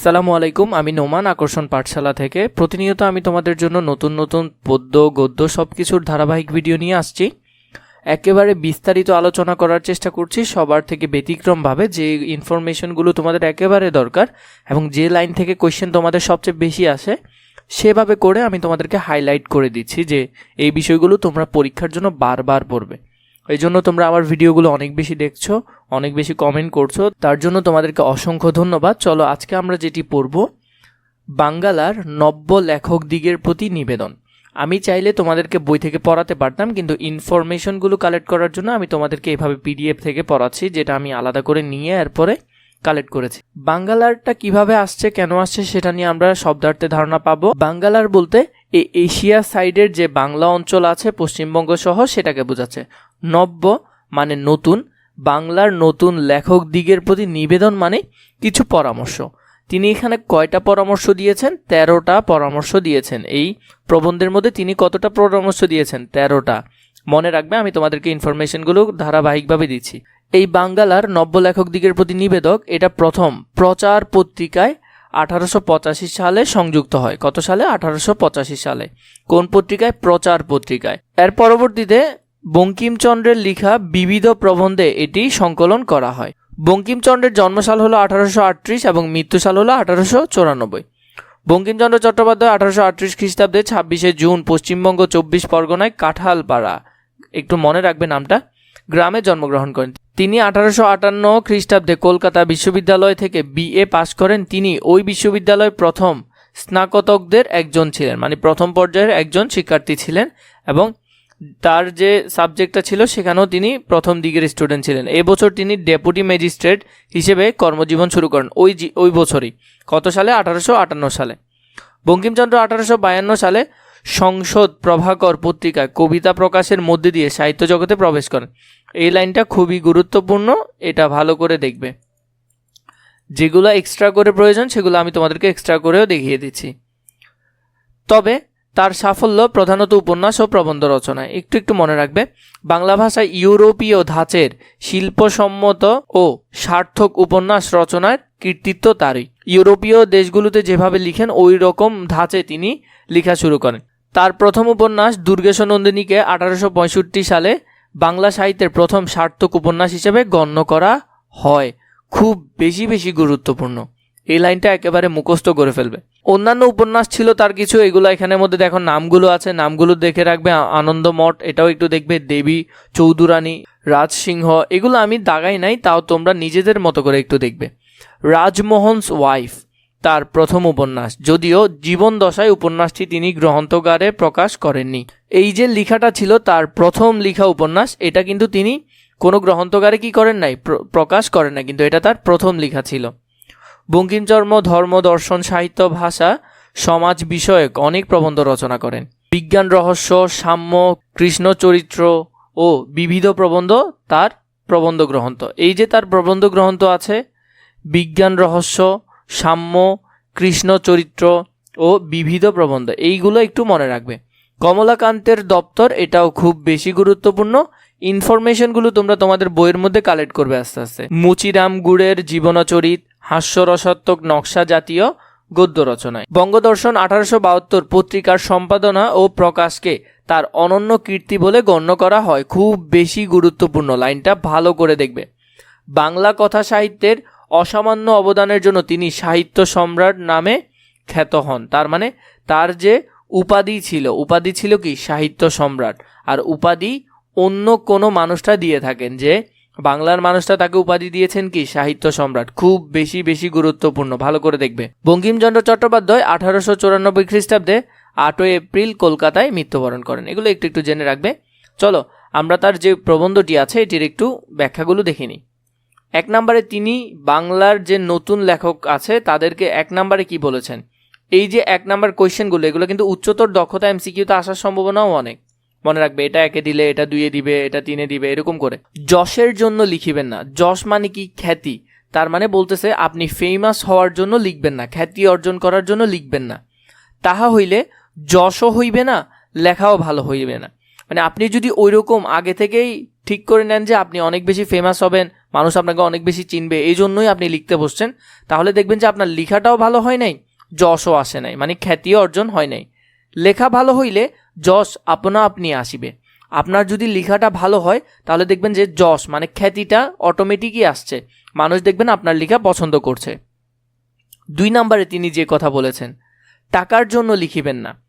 আসসালামু আলাইকুম, আমি নোমান আকর্ষণ পাঠশালা থেকে। প্রতিনিয়ত আমি তোমাদের জন্য নতুন নতুন পদ্য, গদ্য সব কিছুর ধারাবাহিক ভিডিও নিয়ে আসছি। একেবারে বিস্তারিত আলোচনা করার চেষ্টা করছি সবার থেকে ব্যতিক্রমভাবে যে ইনফরমেশনগুলো তোমাদের একেবারে দরকার এবং যে লাইন থেকে কোয়েশ্চেন তোমাদের সবচেয়ে বেশি আসে, সেভাবে করে আমি তোমাদেরকে হাইলাইট করে দিচ্ছি যে এই বিষয়গুলো তোমরা পরীক্ষার জন্য বারবার পড়বে। এই জন্য তোমরা আমার ভিডিওগুলো অনেক বেশি দেখছ অনেক বেশি কমেন্ট করছ, তার জন্য তোমাদেরকে অসংখ্য ধন্যবাদ। চলো, আজকে আমরা যেটি পড়ব, বাঙ্গালার নব্য লেখক দিগের প্রতি নিবেদন। আমি চাইলে তোমাদেরকে বই থেকে পড়াতে পারতাম, কিন্তু ইনফরমেশনগুলো কালেক্ট করার জন্য আমি তোমাদেরকে এভাবে পিডিএফ থেকে পড়াচ্ছি, যেটা আমি আলাদা করে নিয়ে এরপরে কালেক্ট করেছি। বাঙ্গালারটা কীভাবে আসছে, কেন আসছে, সেটা নিয়ে আমরা শব্দার্থে ধারণা পাবো। বাঙ্গালার বলতে এই এশিয়া সাইডের যে বাংলা অঞ্চল আছে, পশ্চিমবঙ্গ সহ, সেটাকে বোঝাচ্ছে। নব্য মানে নতুন বাংলার নতুন লেখক দিগের প্রতি নিবেদন মানে কিছু পরামর্শ। তিনি এখানে কয়টা পরামর্শ দিয়েছেন? তেরোটা পরামর্শ দিয়েছেন। এই প্রবন্ধের মধ্যে তিনি কতটা পরামর্শ দিয়েছেন? তেরোটা। মনে রাখবে, আমি তোমাদেরকে ইনফরমেশনগুলো ধারাবাহিকভাবে দিচ্ছি। এই বাঙ্গালার নব্য লেখক দিগের প্রতি নিবেদক, এটা প্রথম, প্রচার পত্রিকায় আঠারোশো পঁচাশি সালে সংযুক্ত হয়। কত সালে? আঠারোশো পঁচাশি সালে। কোন পত্রিকায়? প্রচার পত্রিকায়। এর পরবর্তীতে বঙ্কিমচন্দ্রের লিখা বিবিধ প্রবন্ধে এটি সংকলন করা হয়। বঙ্কিমচন্দ্রের জন্মসাল হলো আঠারোশো আটত্রিশ এবং মৃত্যুসাল হলো আঠারোশো চৌরানব্বই। বঙ্কিমচন্দ্র চট্টোপাধ্যায় আঠারোশো আটত্রিশ খ্রিস্টাব্দে ছাব্বিশে জুন পশ্চিমবঙ্গ চব্বিশ পরগনায় কাঁঠালপাড়া। একটু মনে রাখবে নামটা। গ্রামে জন্মগ্রহণ করেন। তিনি আঠারোশো আটান্ন খ্রিস্টাব্দে কলকাতা বিশ্ববিদ্যালয় থেকে বিএ পাশ করেন। তিনি ওই বিশ্ববিদ্যালয়ের প্রথম স্নাতকদের একজন ছিলেন মানে প্রথম পর্যায়ের একজন শিক্ষার্থী ছিলেন এবং তার যে সাবজেক্টটা ছিল সেখানেও তিনি প্রথম দিকের স্টুডেন্ট ছিলেন। এবছর তিনি ডেপুটি ম্যাজিস্ট্রেট হিসেবে কর্মজীবন শুরু করেন, ওই ওই বছরই। কত সালে? আঠারোশো আটান্ন সালে। বঙ্কিমচন্দ্র আঠারোশো বায়ান্ন সালে সংসদ প্রভাকর পত্রিকায় কবিতা প্রকাশের মধ্যে দিয়ে সাহিত্য জগতে প্রবেশ করেন। এই লাইনটা খুবই গুরুত্বপূর্ণ, এটা ভালো করে দেখবে। যেগুলো এক্সট্রা করে প্রয়োজন, সেগুলো আমি তোমাদেরকে এক্সট্রা করেও দেখিয়ে দিচ্ছি। তবে তার সাফল্য প্রধানত উপন্যাস ও প্রবন্ধ রচনায়। একটু একটু মনে রাখবে, বাংলা ভাষায় ইউরোপীয় ধাঁচের শিল্পসম্মত ও সার্থক উপন্যাস রচনার কৃতিত্ব তারই। ইউরোপীয় দেশগুলোতে যেভাবে লিখেন, ওই রকম ধাঁচে তিনি লেখা শুরু করেন। তার প্রথম উপন্যাস দুর্গেশ নন্দিনীকে আঠারোশো সালে বাংলা সাহিত্যের প্রথম সার্থক উপন্যাস হিসেবে গণ্য করা হয়। খুব বেশি বেশি গুরুত্বপূর্ণ। এই লাইনটা একেবারে মুখস্থ করে ফেলবে। অন্যান্য উপন্যাস ছিল তার কিছু, এগুলো এখানের মধ্যে দেখো, নামগুলো আছে, নামগুলো দেখে রাখবে আনন্দমঠ, এটাও একটু দেখবে, দেবী, চৌধুরানী, রাজসিংহ, এগুলো আমি দাগাই নাই, তাও তোমরা নিজেদের মতো করে একটু দেখবে। রাজমোহনস ওয়াইফ, তার প্রথম উপন্যাস, যদিও জীবন দশায় উপন্যাসটি তিনি গ্রন্থগারে প্রকাশ করেননি। এই যে লেখাটা ছিল তার প্রথম লেখা উপন্যাস, এটা কিন্তু তিনি কোনো গ্রন্থগারে কি করেন নাই প্রকাশ করেন না কিন্তু এটা তার প্রথম লেখা ছিল। বঙ্কিমচর্ম, ধর্ম, দর্শন, সাহিত্য, ভাষা, সমাজ বিষয়ক অনেক প্রবন্ধ রচনা করেন। বিজ্ঞান, রহস্য, সাম্য, কৃষ্ণ, চরিত্র ও বিবিধ প্রবন্ধ তার প্রবন্ধ গ্রন্থ। এই যে তার প্রবন্ধ গ্রন্থ আছে, বিজ্ঞান, রহস্য, সাম্য, কৃষ্ণ, চরিত্র ও বিবিধ প্রবন্ধ, এইগুলো একটু মনে রাখবে। কমলাকান্তের দপ্তর এটাও খুব বেশি গুরুত্বপূর্ণ। ইনফরমেশনগুলো তোমরা তোমাদের বইয়ের মধ্যে কালেক্ট করবে আস্তে আস্তে। মুচিরাম গুড়ের জীবনচরিত হাস্যরসাত্মক নকশা জাতীয় গদ্য রচনায়। বঙ্গদর্শন আঠারোশো বাহাত্তর পত্রিকার সম্পাদনা ও প্রকাশকে তার অনন্য কীর্তি বলে গণ্য করা হয়। খুব বেশি গুরুত্বপূর্ণ। লাইনটা ভালো করে দেখবে। বাংলা কথা সাহিত্যের অসামান্য অবদানের জন্য তিনি সাহিত্য সম্রাট নামে খ্যাত হন। তার মানে তার যে উপাধি ছিল উপাধি ছিল কি? সাহিত্য সম্রাট। আর উপাধি অন্য কোনো মানুষটা দিয়ে থাকেন যে বাংলার মানুষটা তাকে উপাধি দিয়েছেন কি? সাহিত্য সম্রাট। খুব বেশি বেশি গুরুত্বপূর্ণ। ভালো করে দেখবে। বঙ্কিমচন্দ্র চট্টোপাধ্যায় আঠারোশো চুরানব্বই খ্রিস্টাব্দে আটই এপ্রিল কলকাতায় মৃত্যুবরণ করেন। এগুলো একটু একটু জেনে রাখবে। চলো, আমরা তার যে প্রবন্ধটি আছে, এটির একটু ব্যাখ্যাগুলো দেখে নিই। এক নম্বরে তিনি বাংলার যে নতুন লেখক আছে, তাদেরকে এক নম্বরে কি বলেছেন? এই যে এক নাম্বার কোয়েশ্চেনগুলো, এগুলো কিন্তু উচ্চতর দক্ষতা এমসিকিউতে আসার সম্ভাবনাও অনেক। মনে রাখবে, এটা একে দিলে, এটা দুইয়ে দিবে, এটা তিনে দিবে, এরকম করে। যশের জন্য লিখিবেন না। যশ মানে কি? খ্যাতি। তার মানে বলতেছে, আপনি ফেমাস হওয়ার জন্য লিখবেন না, খ্যাতি অর্জন করার জন্য লিখবেন না। তাহা হইলে যশও হইবে না, লেখাও ভালো হইবে না। মানে আপনি যদি ওই রকম আগে থেকেই ঠিক করে নেন যে আপনি অনেক বেশি ফেমাস হবেন, মানুষ আপনাকে অনেক বেশি চিনবে, এই জন্যই আপনি লিখতে বসছেন, তাহলে দেখবেন যে আপনার লেখাটাও ভালো হয় নাই, যশও আসে নাই মানে খ্যাতিও অর্জন হয় নাই। লেখা ভালো হইলে যশ আপনা আপনি আসিবে। আপনার যদি লেখাটা ভালো হয়, তাহলে দেখবেন যে যশ মানে খ্যাতিটা অটোমেটিকই আসছে। মানুষ দেখবেন আপনার লেখা পছন্দ করছে। দুই নম্বরে তিনি যে কথা বলেছেন, টাকার জন্য লিখিবেন না।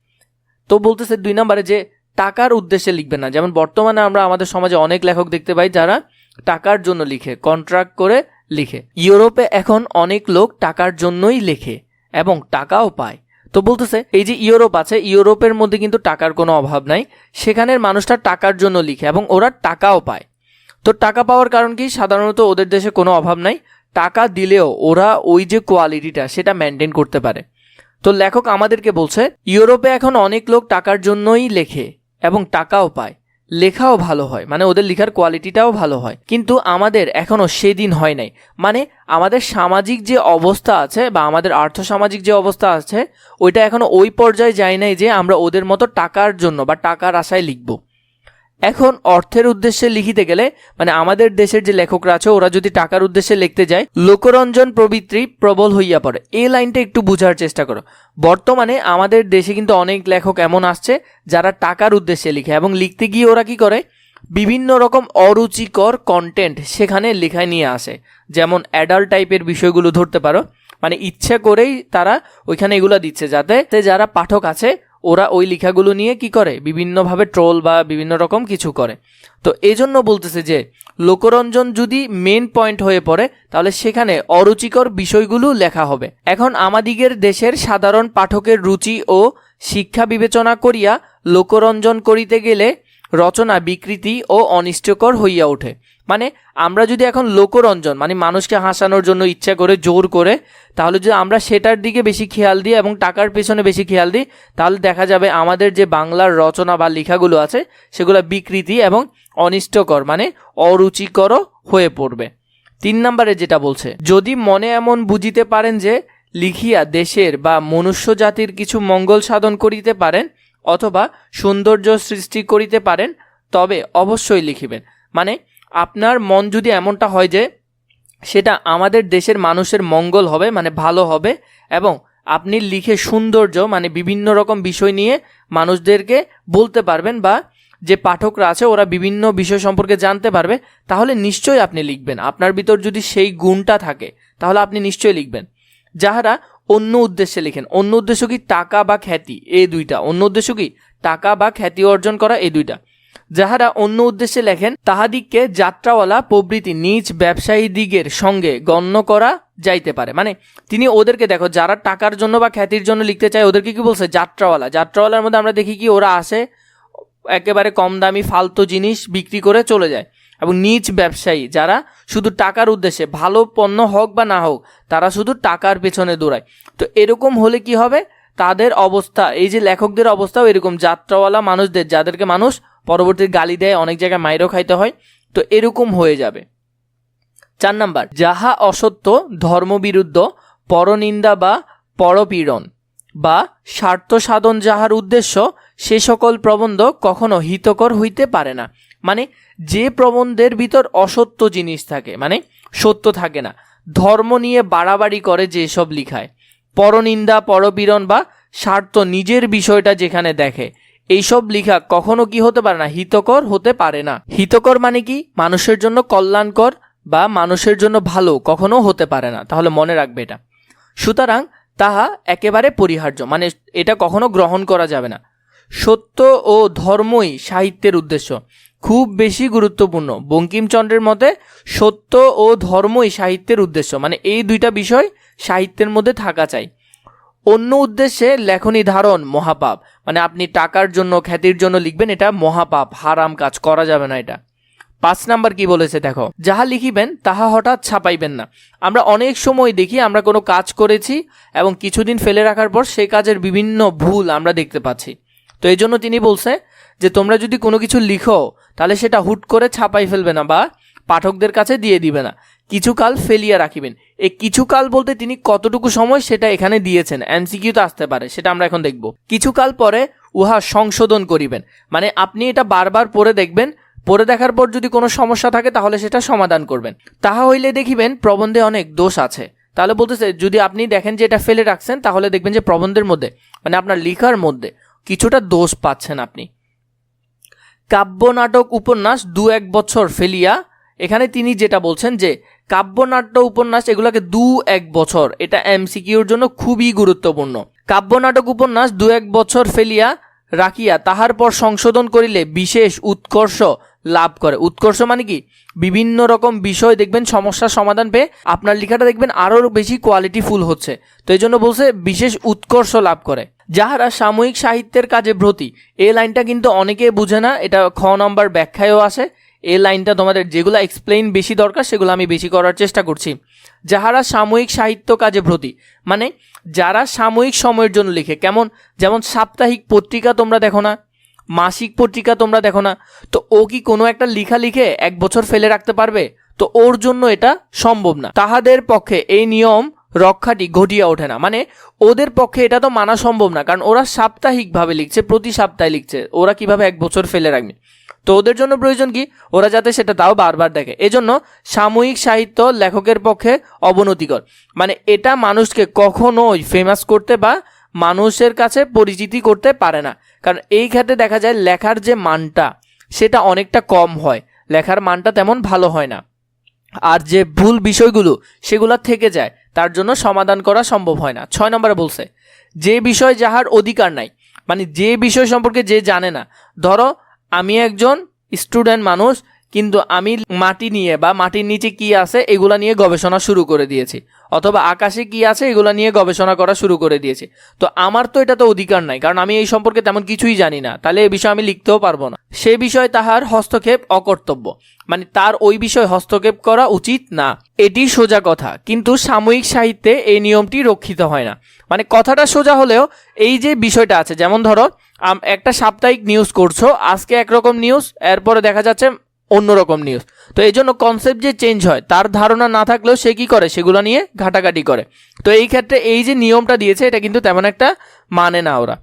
তো বলতেছে দুই নম্বরে যে, টাকার উদ্দেশ্যে লিখবেন না। যেমন বর্তমানে আমরা আমাদের সমাজে অনেক লেখক দেখতে পাই যারা টাকার জন্য লিখে কন্ট্রাক্ট করে লিখে। ইউরোপে এখন অনেক লোক টাকার জন্যই লেখে এবং টাকাও পায়। তো বলতেছে, এই যে ইউরোপ আছে, ইউরোপের মধ্যে কিন্তু টাকার কোনো অভাব নাই। সেখানের মানুষটা টাকার জন্য লিখে এবং ওরা টাকাও পায়। তো টাকা পাওয়ার কারণ কি? সাধারণত ওদের দেশে কোনো অভাব নাই। টাকা দিলেও ওরা ওই যে কোয়ালিটিটা, সেটা মেনটেন করতে পারে। তো লেখক আমাদেরকে বলছে, ইউরোপে এখন অনেক লোক টাকার জন্যই লেখে এবং টাকাও পায়। লেখাও ভালো হয় মানে ওদের লেখার কোয়ালিটিটাও ভালো হয়। কিন্তু আমাদের এখনও সেদিন হয় নাই। মানে আমাদের সামাজিক যে অবস্থা আছে বা আমাদের আর্থসামাজিক যে অবস্থা আছে, ওইটা এখনও ওই পর্যায়ে যায় নাই যে আমরা ওদের মতো টাকার জন্য বা টাকার আশায় লিখব। এখন অর্থের উদ্দেশ্যে লিখিতে গেলে মানে আমাদের দেশের যে লেখকরা আছে, ওরা যদি টাকার উদ্দেশ্যে লিখতে যায়, লোকরঞ্জন প্রবৃত্তি প্রবল হইয়া পড়ে। এই লাইনটা একটু বোঝার চেষ্টা করো। বর্তমানে আমাদের দেশে কিন্তু অনেক লেখক এমন আসছে, যারা টাকার উদ্দেশ্যে লিখে, এবং লিখতে গিয়ে ওরা কি করে? বিভিন্ন রকম অরুচিকর কন্টেন্ট সেখানে লেখায় নিয়ে আসে। যেমন অ্যাডাল্ট টাইপের বিষয়গুলো ধরতে পারো। মানে ইচ্ছে করেই তারা ওইখানে এগুলো দিচ্ছে, যাতে যারা পাঠক আছে ওরা ওই লেখাগুলো নিয়ে কি করে? বিভিন্নভাবে ট্রোল বা বিভিন্ন রকম কিছু করে। তো এই জন্য বলতেছে যে, লোকরঞ্জন যদি মেন পয়েন্ট হয়ে পড়ে, তাহলে সেখানে অরুচিকর বিষয়গুলো লেখা হবে। এখন আমাদিগের দেশের সাধারণ পাঠকের রুচি ও শিক্ষা বিবেচনা করিয়া লোকরঞ্জন করিতে গেলে রচনা, বিকৃতি ও অনিষ্টকর হইয়া ওঠে। মানে আমরা যদি এখন লোকরঞ্জন মানে মানুষকে হাসানোর জন্য ইচ্ছা করে, জোর করে, তাহলে যদি আমরা সেটার দিকে বেশি খেয়াল দিই এবং টাকার পেছনে বেশি খেয়াল দিই, তাহলে দেখা যাবে আমাদের যে বাংলার রচনা বা লেখাগুলো আছে, সেগুলো বিকৃতি এবং অনিষ্টকর মানে অরুচিকরও হয়ে পড়বে। তিন নম্বরে যেটা বলছে, যদি মনে এমন বুঝিতে পারেন যে লিখিয়া দেশের বা মনুষ্য জাতির কিছু মঙ্গল সাধন করিতে পারেন অথবা সৌন্দর্য সৃষ্টি করিতে পারেন, তবে অবশ্যই লিখিবেন। মানে আপনার মন যদি এমনটা হয় যে, সেটা আমাদের দেশের মানুষের মঙ্গল হবে মানে ভালো হবে, এবং আপনি লিখে সৌন্দর্য মানে বিভিন্ন রকম বিষয় নিয়ে মানুষদেরকে বলতে পারবেন বা যে পাঠকরা আছে, ওরা বিভিন্ন বিষয় সম্পর্কে জানতে পারবে, তাহলে নিশ্চয়ই আপনি লিখবেন। আপনার ভিতর যদি সেই গুণটা থাকে, তাহলে আপনি নিশ্চয়ই লিখবেন। যাহারা অন্য উদ্দেশ্যে লেখেন, অন্য উদ্দেশ্য কি টাকা বা খ্যাতি? এই দুইটা। অন্য উদ্দেশ্য কি টাকা বা খ্যাতি অর্জন করা? এই দুইটা। যাহারা অন্য উদ্দেশ্যে লেখেন, তাহাদিগকে যাত্রাওয়ালা প্রভৃতি নিজ ব্যবসায়ী দিগের সঙ্গে গণ্য করা যাইতে পারে। মানে তিনি ওদেরকে দেখো, যারা টাকার জন্য বা খ্যাতির জন্য লিখতে চায়, ওদেরকে কি বলছে? যাত্রাওয়ালা। যাত্রাওয়ালার মধ্যে আমরা দেখি কি, ওরা আসে, একেবারে কম দামি, ফালতু জিনিস বিক্রি করে চলে যায়। এবং নিজ ব্যবসায়ী, যারা শুধু টাকার উদ্দেশ্যে ভালো পণ্য হোক বা না হোক, তারা শুধু টাকার পেছনে দৌড়ায়। তো এরকম হলে কি হবে? তাদের অবস্থা, এই যে লেখকদের অবস্থাও এরকম, যাত্রাওয়ালা মানুষদের, যাদেরকে মানুষ পরবর্তী গালি দেয়, অনেক জায়গায় মাইরও খাইতে হয়, তো এরকম হয়ে যাবে। চার নাম্বার, যাহা অসত্য, ধর্মবিরুদ্ধ, পরনিন্দা বা পরপীড়ন বা স্বার্থ সাধন যাহার উদ্দেশ্য, সে সকল প্রবন্ধ কখনো হিতকর হইতে পারে না। মানে যে প্রবন্ধের ভিতর অসত্য জিনিস থাকে মানে সত্য থাকে না। ধর্ম নিয়ে বাড়াবাড়ি করে যেসব লিখায়। পরনিন্দা, পরপীড়ন বা স্বার্থ নিজের বিষয়টা যেখানে দেখে, এইসব লেখা কখনো কি হতে পারে না? হিতকর হতে পারে না। হিতকর মানে কি? মানুষের জন্য কল্যাণকর বা মানুষের জন্য ভালো কখনো হতে পারে না। তাহলে মনে রাখবে এটা। সুতরাং তাহা একেবারে পরিহার্য মানে এটা কখনো গ্রহণ করা যাবে না। সত্য ও ধর্মই সাহিত্যের উদ্দেশ্য। খুব বেশি গুরুত্বপূর্ণ। বঙ্কিমচন্দ্রের মতে সত্য ও ধর্মই সাহিত্যের উদ্দেশ্য। মানে এই দুইটা বিষয় সাহিত্যের মধ্যে থাকা চাই। অন্য উদ্দেশ্যে লেখনী ধারণ মহাপাপ। মানে আপনি টাকার জন্য, খ্যাতির জন্য লিখবেন, এটা মহাপাপ, হারাম কাজ, করা যাবে না এটা। পাঁচ নাম্বার কি বলেছে দেখো, যাহা লিখিবেন, তাহা হঠাৎ ছাপাইবেন না। আমরা অনেক সময় দেখি, আমরা কোনো কাজ করেছি এবং কিছুদিন ফেলে রাখার পর সে কাজের বিভিন্ন ভুল আমরা দেখতে পাচ্ছি। তো এই জন্য তিনি বলছে যে তোমরা যদি কোনো কিছু লিখো, তাহলে সেটা হুট করে ছাপাই ফেলবে না বা পাঠকদের কাছে দিয়ে দিবে না। কিছুকাল ফেলিয়া রাখিবেন। এই কিছুকাল বলতে তিনি কতটুকু সময় সেটা এখানে দিয়েছেন। এমসিকিউ তো আসতে পারে, সেটা আমরা এখন দেখব। কিছুকাল পরে উহা সংশোধন করিবেন। মানে আপনি এটা বারবার পড়ে দেখবেন, পড়ে দেখার পর যদি কোনো সমস্যা থাকে, তাহলে সেটা সমাধান করবেন। তাহা হইলে দেখিবেন, প্রবন্ধে অনেক দোষ আছে। তাহলে বলতেছে, যদি আপনি দেখেন যে এটা ফেলে রাখছেন, তাহলে দেখবেন যে প্রবন্ধের মধ্যে মানে আপনার লেখার মধ্যে কিছুটা দোষ পাচ্ছেন আপনি। কাব্য নাটক উপন্যাস দু এক বছর ফেলিয়া, এখানে তিনি যেটা বলছেন যে, কাব্যনাট্য উপন্যাস এগুলোকে দু এক বছর, এটা এমসিকিউর জন্য খুবই গুরুত্বপূর্ণ। কাব্যনাটক উপন্যাস দু এক বছর ফেলিয়া রাখিয়া তাহার পর সংশোধন করিলে বিশেষ উৎকর্ষ লাভ করে। উৎকর্ষ মানে কি? বিভিন্ন রকম বিষয় দেখবেন সমস্যার সমাধান পেয়ে আপনার লেখাটা দেখবেন আরও বেশি কোয়ালিটিফুল হচ্ছে। তো এই জন্য বলছে বিশেষ উৎকর্ষ লাভ করে। যাহারা সাময়িক সাহিত্যের কাজে ব্রতী এই লাইনটা কিন্তু অনেকে বুঝে না, এটা খ নম্বর ব্যাখ্যায়ও আসে এই লাইনটা তোমাদের যেগুলো এক্সপ্লেইন বেশি দরকার, সেগুলো আমি বেশি করার চেষ্টা করছি। যাহারা সাময়িক সাহিত্য কাজে ব্রতী মানে যারা সাময়িক সময়ের জন্য লিখে, কেমন? যেমন সাপ্তাহিক পত্রিকা তোমরা দেখো না মাসিক পত্রিকা তোমরা দেখো না। তো ও কি কোনো একটা লিখা লিখে এক বছর ফেলে রাখতে পারবে? তো ওর জন্য এটা সম্ভব না। তাহাদের পক্ষে এই নিয়ম রক্ষাটি ঘটিয়া ওঠে না। মানে ওদের পক্ষে এটা তো মানা সম্ভব না, কারণ ওরা সাপ্তাহিকভাবে লিখছে, প্রতি সপ্তাহে লিখছে। ওরা কীভাবে এক বছর ফেলে রাখবে? তো ওদের জন্য প্রয়োজন কি? ওরা যাতে সেটা তাও বারবার দেখে। এজন্য সাময়িক সাহিত্য লেখকের পক্ষে অবনতিকর। মানে এটা মানুষকে কখনোই ফেমাস করতে বা মানুষের কাছে পরিচিতি করতে পারে না। কারণ এই ক্ষেত্রে দেখা যায় লেখার যে মানটা, সেটা অনেকটা কম হয়। লেখার মানটা তেমন ভালো হয় না। আর যে ভুল বিষয়গুলো, সেগুলো থেকে যায়। তার জন্য সমাধান করা সম্ভব হয় না। ছয় নম্বরে বলছে, যে বিষয় যাহার অধিকার নাই মানে যে বিষয় সম্পর্কে যে জানে না, ধরো আমি একজন স্টুডেন্ট মানুষ কিন্তু আমি মাটি নিয়ে বা মাটির নিচে কি আছে, এগুলা নিয়ে গবেষণা শুরু করে দিয়েছি। অথবা আকাশে কি আছে, এগুলা নিয়ে গবেষণা করা শুরু করে দিয়েছি। তো আমার তো এটা তো অধিকার নাই, কারণ আমি এই সম্পর্কে তেমন কিছুই জানি না। তাহলে এই বিষয়ে আমি লিখতেও পারব না। সে বিষয়ে তাহার হস্তক্ষেপ অকর্তব্য। মানে তার ওই বিষয়ে হস্তক্ষেপ করা উচিত না। এটি সোজা কথা। কিন্তু সাময়িক সাহিত্যে এই নিয়মটি রক্ষিত হয় না। মানে কথাটা সোজা হলেও এই যে বিষয়টা আছে, যেমন ধরো একটা সাপ্তাহিক নিউজ করছ, আজকে একরকম নিউজ এরপরে দেখা যাচ্ছে অন্যরকম নিউজ তো এই জন্য কনসেপ্ট যে চেঞ্জ হয়, তার ধারণা না থাকলেও সে কি করে? সেগুলো নিয়ে ঘাটাঘাটি করে। তো এই ক্ষেত্রে এই যে নিয়মটা দিয়েছে, এটা কিন্তু তেমন একটা মানে না ওরা।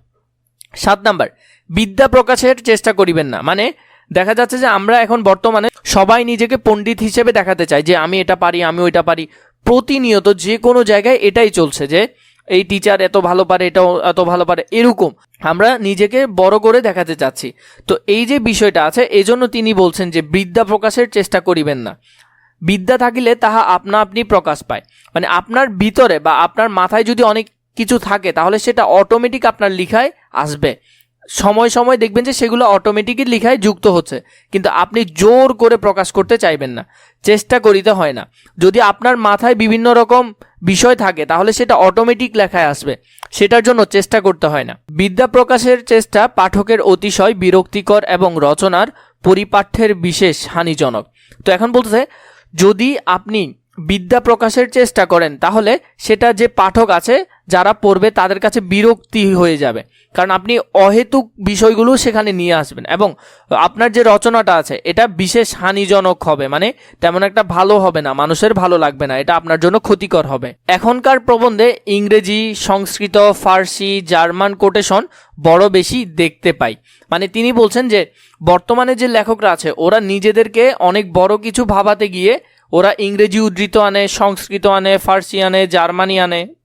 সাত নাম্বার, বিদ্যা প্রকাশের চেষ্টা করিবেন না। মানে দেখা যাচ্ছে যে আমরা এখন বর্তমানে সবাই নিজেকে পণ্ডিত হিসেবে দেখাতে চাই যে আমি এটা পারি আমি ওইটা পারি। প্রতিনিয়ত যে কোনো জায়গায় এটাই চলছে যে এই টিচার এত ভালো পারে, এটাও এত ভালো পারে, এরকম। আমরা নিজেকে বড় করে দেখাতে চাচ্ছি। তো এই যে বিষয়টা আছে, এজন্য তিনি বলছেন যে বিদ্যা প্রকাশের চেষ্টা করিবেন না। বিদ্যা থাকিলে তাহা আপনা আপনি প্রকাশ পায়। মানে আপনার ভিতরে বা আপনার মাথায় যদি অনেক কিছু থাকে, তাহলে সেটা অটোমেটিক আপনার লিখায় আসবে। সময় সময় দেখবেন যে সেগুলো অটোমেটিকই লিখায় যুক্ত হচ্ছে। কিন্তু আপনি জোর করে প্রকাশ করতে চাইবেন না। চেষ্টা করিতে হয় না। যদি আপনার মাথায় বিভিন্ন রকম বিষয় থাকে, তাহলে সেটা অটোমেটিক লেখায় আসবে। সেটার জন্য চেষ্টা করতে হয় না। বিদ্যা প্রকাশের চেষ্টা পাঠকের অতিশয় বিরক্তিকর এবং রচনার পরিপাঠ্যের বিশেষ হানিজনক। তো এখন বলতেছে, যদি আপনি বিদ্যা প্রকাশের চেষ্টা করেন, তাহলে সেটা যে পাঠক আছে যারা পড়বে তাদের কাছে বিরক্তি হয়ে যাবে। কারণ আপনি অহেতুক বিষয়গুলো সেখানে নিয়ে আসবেন এবং আপনার যে রচনাটা আছে, এটা বিশেষ হানিজনক হবে। মানে তেমন একটা ভালো হবে না, মানুষের ভালো লাগবে না, এটা আপনার জন্য ক্ষতিকর হবে। এখনকার প্রবন্ধে ইংরেজি, সংস্কৃত, ফার্সি, জার্মান কোটেশন বড় বেশি দেখতে পাই। মানে তিনি বলছেন যে, বর্তমানে যে লেখকরা আছে, ওরা নিজেদেরকে অনেক বড় কিছু ভাবাতে গিয়ে ওরা ইংরেজি উদ্ধৃত আনে, সংস্কৃত আনে, ফার্সি আনে, জার্মানি আনে।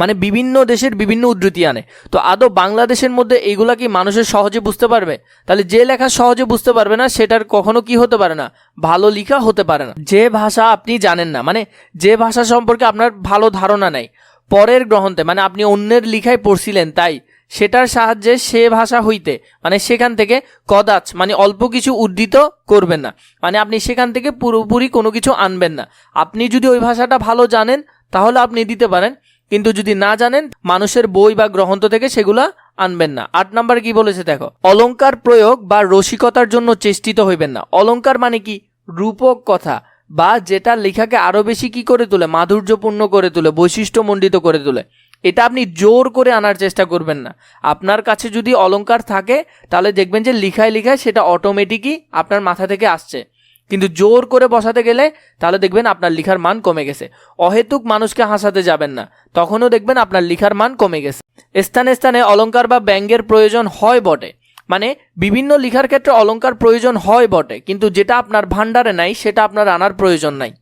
মানে বিভিন্ন দেশের বিভিন্ন উদ্ধৃতি আনে। তো আদৌ বাংলাদেশের মধ্যে এইগুলা কি মানুষের সহজে বুঝতে পারবে? তাহলে যে লেখা সহজে বুঝতে পারবে না, সেটার কখনো কি হতে পারে না? ভালো লেখা হতে পারে না। যে ভাষা আপনি জানেন না মানে যে ভাষা সম্পর্কে আপনার ভালো ধারণা নেই, পরের গ্রহণতে মানে আপনি অন্যের লিখায় পড়ছিলেন তাই, সেটার সাহায্যে সে ভাষা হইতে মানে সেখান থেকে কদাচ মানে অল্প কিছু উদ্ধৃত করবেন না। মানে আপনি সেখান থেকে পুরোপুরি কোনো কিছু আনবেন না। আপনি যদি ওই ভাষাটা ভালো জানেন, তাহলে আপনি দিতে পারেন। কিন্তু যদি না জানেন, মানুষের বই বা গ্রন্থ থেকে সেগুলা আনবেন না। আট নাম্বার কি বলেছে দেখো? অলঙ্কার প্রয়োগ বা রসিকতার জন্য চেষ্টিত হইবেন না। অলঙ্কার মানে কি? রূপক কথা। বা যেটা লেখাকে আরও বেশি কি করে তোলে? মাধুর্যপূর্ণ করে তোলে, বৈশিষ্ট্যমণ্ডিত করে তোলে। এটা আপনি জোর করে আনার চেষ্টা করবেন না। আপনার কাছে যদি অলঙ্কার থাকে, তাহলে দেখবেন যে লিখায় লিখায় সেটা অটোমেটিকই আপনার মাথা থেকে আসছে। কিন্তু জোর করে বসাতে গেলে তাহলে দেখবেন আপনার লিখার মান কমে গেছে। অহেতুক মানুষকে হাসাতে যাবেন না। তখনও দেখবেন আপনার লিখার মান কমে গেছে। স্থানে স্থানে অলঙ্কার বা ব্যঙ্গের প্রয়োজন হয় বটে। মানে বিভিন্ন লেখার ক্ষেত্রে অলংকার প্রয়োজন হয় বটে, কিন্তু যেটা আপনার ভাণ্ডারে নাই, সেটা আপনার আনার প্রয়োজন নাই।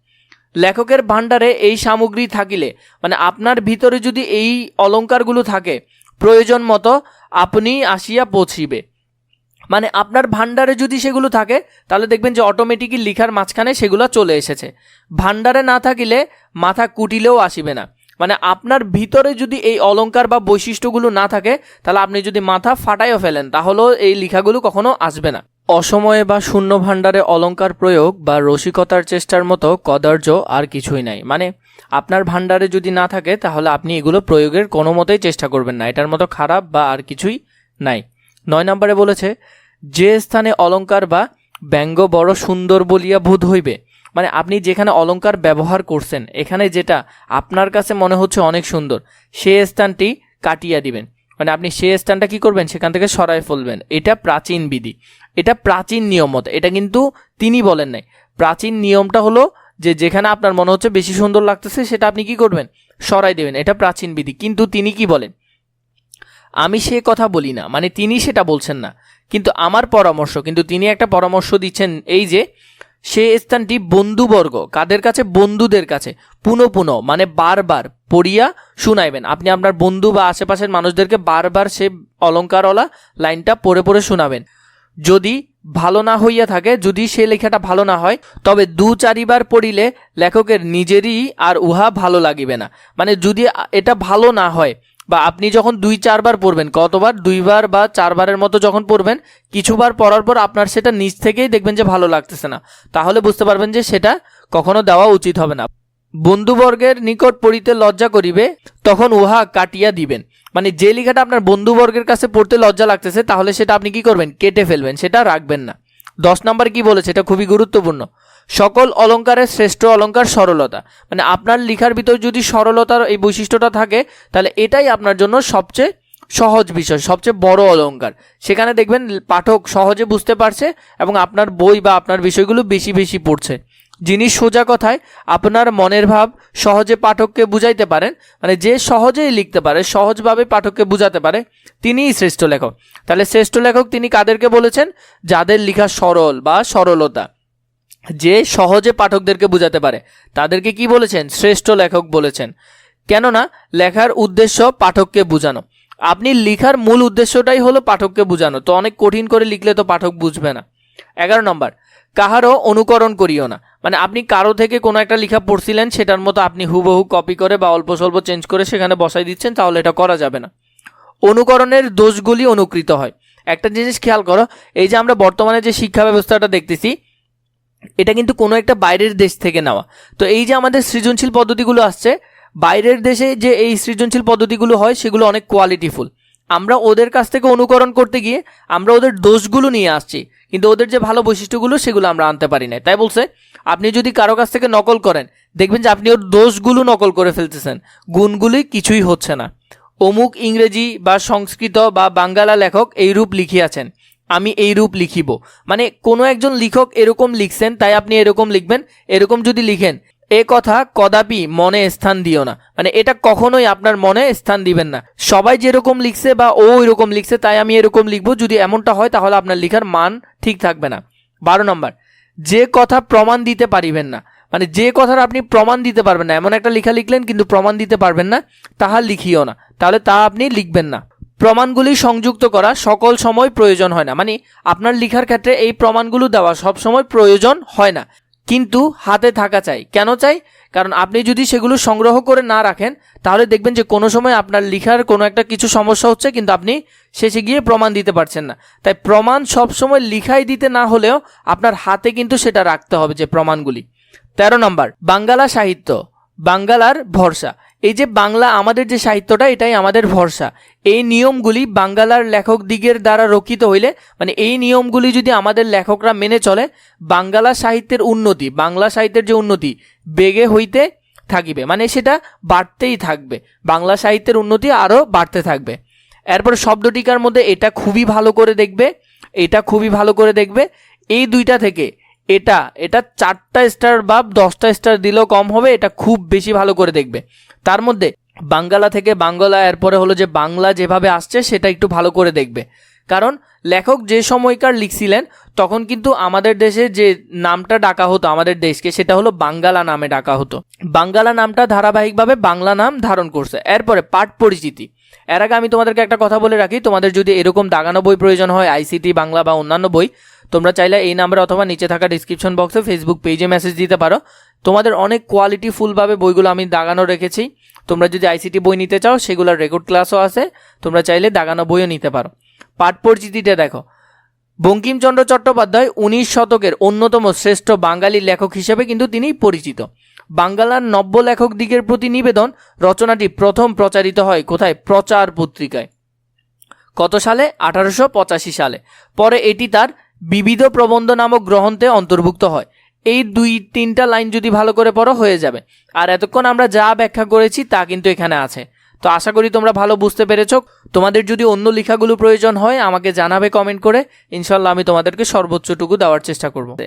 লেখকের ভাণ্ডারে এই সামগ্রী থাকিলে মানে আপনার ভিতরে যদি এই অলঙ্কারগুলো থাকে, প্রয়োজন মতো আপনি আসিয়া পৌঁছিবে। মানে আপনার ভাণ্ডারে যদি সেগুলো থাকে, তাহলে দেখবেন যে অটোমেটিকই লিখার মাঝখানে সেগুলো চলে এসেছে। ভাণ্ডারে না থাকিলে মাথা কুটিলেও আসিবে না। মানে আপনার ভিতরে যদি এই অলঙ্কার বা বৈশিষ্ট্যগুলো না থাকে, তাহলে আপনি যদি মাথা ফাটাইও ফেলেন, তাহলেও এই লেখাগুলো কখনো আসবে না। অসময়ে বা শূন্য ভাণ্ডারে অলঙ্কার প্রয়োগ বা রসিকতার চেষ্টার মতো কদর্য আর কিছুই নাই। মানে আপনার ভাণ্ডারে যদি না থাকে, তাহলে আপনি এগুলো প্রয়োগের কোনো মতেই চেষ্টা করবেন না। এটার মতো খারাপ বা আর কিছুই নাই। নয় নম্বরে বলেছে, যে স্থানে অলংকার বা ব্যঙ্গ বড় সুন্দর বলিয়া বোধ হইবে মানে আপনি যেখানে অলঙ্কার ব্যবহার করছেন, এখানে যেটা আপনার কাছে মনে হচ্ছে অনেক সুন্দর, সে স্থানটি কাটিয়া দিবেন। মানে আপনি সে স্থানটা কি করবেন? সেখান থেকে সরাই ফেলবেন। এটা প্রাচীন বিধি। এটা প্রাচীন নিয়ম মতো এটা কিন্তু তিনি বলেন নাই। প্রাচীন নিয়মটা হলো যে, যেখানে আপনার মনে হচ্ছে বেশি সুন্দর লাগতেছে, সেটা আপনি কি করবেন? সরাই দেবেন। এটা প্রাচীন বিধি। কিন্তু তিনি কি বলেন? আমি সে কথা বলি না। মানে তিনি সেটা বলছেন না। কিন্তু আমার পরামর্শ, কিন্তু তিনি একটা পরামর্শ দিচ্ছেন এই যে, সে স্থানটি বন্ধুবর্গ, কাদের কাছে? বন্ধুদের কাছে। পুনঃ পুনঃ মানে বারবার পড়িয়া শুনাইবেন। আপনি আপনার বন্ধু বা আশেপাশের মানুষদেরকে বারবার সে অলঙ্কারওয়ালা লাইনটা পড়ে পড়ে শোনাবেন। যদি ভালো না হইয়া থাকে, যদি সে লেখাটা ভালো না হয়, তবে দু চারিবার পড়িলে লেখকের নিজেরই আর উহা ভালো লাগিবে না। মানে যদি এটা ভালো না হয় বা আপনি যখন দুই, চারবার পড়বেন, কতবার? দুইবার বা চারবারের মতো যখন পড়বেন, কিছুবার পড়ার পর আপনার সেটা নিজ থেকেই দেখবেন যে ভালো লাগতেছে না। তাহলে বুঝতে পারবেন যে সেটা কখনো দেওয়া উচিত হবে না। বন্ধুবর্গের নিকট পড়িতে লজ্জা করিবে, তখন উহা কাটিয়া দিবেন। মানে যে লেখাটা আপনার বন্ধুবর্গের কাছে পড়তে লজ্জা লাগতেছে, তাহলে সেটা আপনি কি করবেন? কেটে ফেলবেন, সেটা রাখবেন না। দশ নম্বর কি বলেছে? এটা খুবই গুরুত্বপূর্ণ। সকল অলঙ্কারের শ্রেষ্ঠ অলঙ্কার সরলতা। মানে আপনার লেখার ভিতর যদি সরলতার এই বৈশিষ্ট্যটা থাকে, তাহলে এটাই আপনার জন্য সবচেয়ে সহজ বিষয়, সবচেয়ে বড় অলঙ্কার। সেখানে দেখবেন পাঠক সহজে বুঝতে পারছে এবং আপনার বই বা আপনার বিষয়গুলো বেশি বেশি পড়ছে। যিনি সোজা কথায় আপনার মনের ভাব সহজে পাঠককে বুঝাইতে পারেন মানে যে সহজেই লিখতে পারে, সহজভাবে পাঠককে বুঝাতে পারে, তিনিই শ্রেষ্ঠ লেখক। তাহলে শ্রেষ্ঠ লেখক তিনি কাদেরকে বলেছেন? যাদের লেখা সরল বা সরলতা। যে সহজে পাঠকদেরকে বোঝাতে পারে, তাদেরকে কি বলেছেন? শ্রেষ্ঠ লেখক বলেছেন। কেননা, লেখার উদ্দেশ্য পাঠককে বোঝানো। আপনি লিখার মূল উদ্দেশ্যটাই হলো পাঠককে বোঝানো। তো অনেক কঠিন করে লিখলে তো পাঠক বুঝবে না। এগারো নম্বর, কাহারও অনুকরণ করিও না। মানে আপনি কারও থেকে কোনো একটা লেখা পড়ছিলেন, সেটার মতো আপনি হুবহু কপি করে বা অল্প স্বল্প চেঞ্জ করে সেখানে বসাই দিচ্ছেন, তাহলে এটা করা যাবে না। অনুকরণের দোষগুলি অনুকৃত হয়। একটা জিনিস খেয়াল করো, এই যে আমরা বর্তমানে যে শিক্ষা ব্যবস্থাটা দেখতেছি এটা কিন্তু কোনো একটা বাইরের দেশ থেকে নেওয়া। তো এই যে আমাদের সৃজনশীল পদ্ধতিগুলো আসছে, বাইরের দেশে যে এই সৃজনশীল পদ্ধতিগুলো হয়, সেগুলো অনেক কোয়ালিটিফুল আমরা ওদের কাছ থেকে অনুকরণ করতে গিয়ে আমরা ওদের দোষগুলো নিয়ে আসছি, কিন্তু ওদের যে ভালো বৈশিষ্ট্যগুলো, সেগুলো আমরা আনতে পারি না তাই বলছে, আপনি যদি কারও কাছ থেকে নকল করেন, দেখবেন যে আপনি ওর দোষগুলো নকল করে ফেলতেছেন। গুণগুলি কিছুই হচ্ছে না। অমুক ইংরেজি বা সংস্কৃত বা বাঙ্গালা লেখক এইরূপ লিখিয়াছেন। আমি এই রূপ লিখিব। মানে কোনো একজন লেখক এরকম লিখছেন, তাই আপনি এরকম লিখবেন, এরকম যদি লিখেন। এ কথা কদাপি মনে স্থান দিও না। মানে এটা কখনোই আপনার মনে স্থান দিবেন না। সবাই যেরকম লিখছে বা ও এরকম লিখছে, তাই আমি এরকম লিখব। যদি এমনটা হয়, তাহলে আপনার লেখার মান ঠিক থাকবে না। বারো নম্বর, যে কথা প্রমাণ দিতে পারিবেন না। মানে যে কথার আপনি প্রমাণ দিতে পারবেন না, এমন একটা লেখা লিখলেন, কিন্তু প্রমাণ দিতে পারবেন না, তাহা লিখিও না। তাহলে তা আপনি লিখবেন না। প্রমাণগুলি সংযুক্ত করা সকল সময় প্রয়োজন হয় না। মানে আপনার লেখার ক্ষেত্রে এই প্রমাণগুলো দেওয়া সব সময় প্রয়োজন হয় না। কিন্তু হাতে থাকা চাই। কেন চাই? কারণ আপনি যদি সেগুলো সংগ্রহ করে না রাখেন, তাহলে দেখবেন যে কোনো সময় আপনার লেখার কোনো একটা কিছু সমস্যা হচ্ছে, কিন্তু আপনি শেষে গিয়ে প্রমাণ দিতে পারছেন না। তাই প্রমাণ সবসময় লিখাই দিতে না হলেও আপনার হাতে কিন্তু সেটা রাখতে হবে যে প্রমাণগুলি। তেরো নম্বর, বাঙ্গালা সাহিত্য। বাঙ্গালার ভরসা। এই যে বাংলা আমাদের যে সাহিত্যটা, এটাই আমাদের ভরসা। এই নিয়মগুলি বাঙ্গালার লেখক দিগের দ্বারা রক্ষিত হইলে মানে এই নিয়মগুলি যদি আমাদের লেখকরা মেনে চলে, বাঙ্গালা সাহিত্যের উন্নতি, বাংলা সাহিত্যের যে উন্নতি, বেগে হইতে থাকিবে। মানে সেটা বাড়তেই থাকবে। বাংলা সাহিত্যের উন্নতি আরও বাড়তে থাকবে। এরপর শব্দটিকার মধ্যে এটা খুবই ভালো করে দেখবে, এটা খুবই ভালো করে দেখবে। এই দুইটা থেকে এটা এটা চারটা স্টার বা দশটা স্টার দিলেও কম হবে, এটা খুব বেশি ভালো করে দেখবে। তার মধ্যে বাঙ্গালা থেকে বাংলা এরপরে হলো যে বাংলা যেভাবে আসছে, সেটা একটু ভালো করে দেখবে। কারণ লেখক যে সময়কার লিখছিলেন, তখন কিন্তু আমাদের দেশে যে নামটা ডাকা হতো আমাদের দেশকে, সেটা হলো বাঙ্গালা নামে ডাকা হতো। বাঙ্গালা নামটা ধারাবাহিকভাবে বাংলা নাম ধারণ করছে। এরপরে পাঠ পরিচিতি। এর আগে আমি তোমাদেরকে একটা কথা বলে রাখি, তোমাদের যদি এরকম দাগানো বই প্রয়োজন হয়, আইসিটি, বাংলা বা অন্যান্য বই তোমরা চাইলে এই নাম্বারে অথবা নিচে থাকা ডিসক্রিপশন বক্সে ফেসবুক পেজে মেসেজ দিতে পারো। তোমাদের অনেক কোয়ালিটি ফুলভাবে বইগুলো আমি দাগানো রেখেছি। তোমরা যদি আইসিটি বই নিতে চাও, সেগুলোর রেকর্ড ক্লাসও আছে। তোমরা চাইলে দাগানো বইও নিতে পারো। পাঠ পরিচিতিটা দেখো। বঙ্কিমচন্দ্র চট্টোপাধ্যায় উনিশ শতকের অন্যতম শ্রেষ্ঠ বাঙালি লেখক হিসেবে কিন্তু তিনি পরিচিত। বাংলার নব্য লেখক দিগের প্রতি নিবেদন, রচনাটি প্রথম প্রচারিত হয় কোথায়? প্রচার পত্রিকায়। কত সালে? আঠারোশো পঁচাশি সালে। পরে এটি তার বিবিধ প্রবন্ধ নামক গ্রন্থে অন্তর্ভুক্ত হয়। এই দুই, তিনটা লাইন যদি ভালো করে পড়ো, হয়ে যাবে। আর এতক্ষণ আমরা যা ব্যাখ্যা করেছি তা কিন্তু এখানে আছে। তো আশা করি তোমরা ভালো বুঝতে পেরেছ। তোমাদের যদি অন্য লেখাগুলো প্রয়োজন হয়, আমাকে জানাবে কমেন্ট করে। ইনশাল্লাহ আমি তোমাদেরকে সর্বোচ্চটুকু দেওয়ার চেষ্টা করব।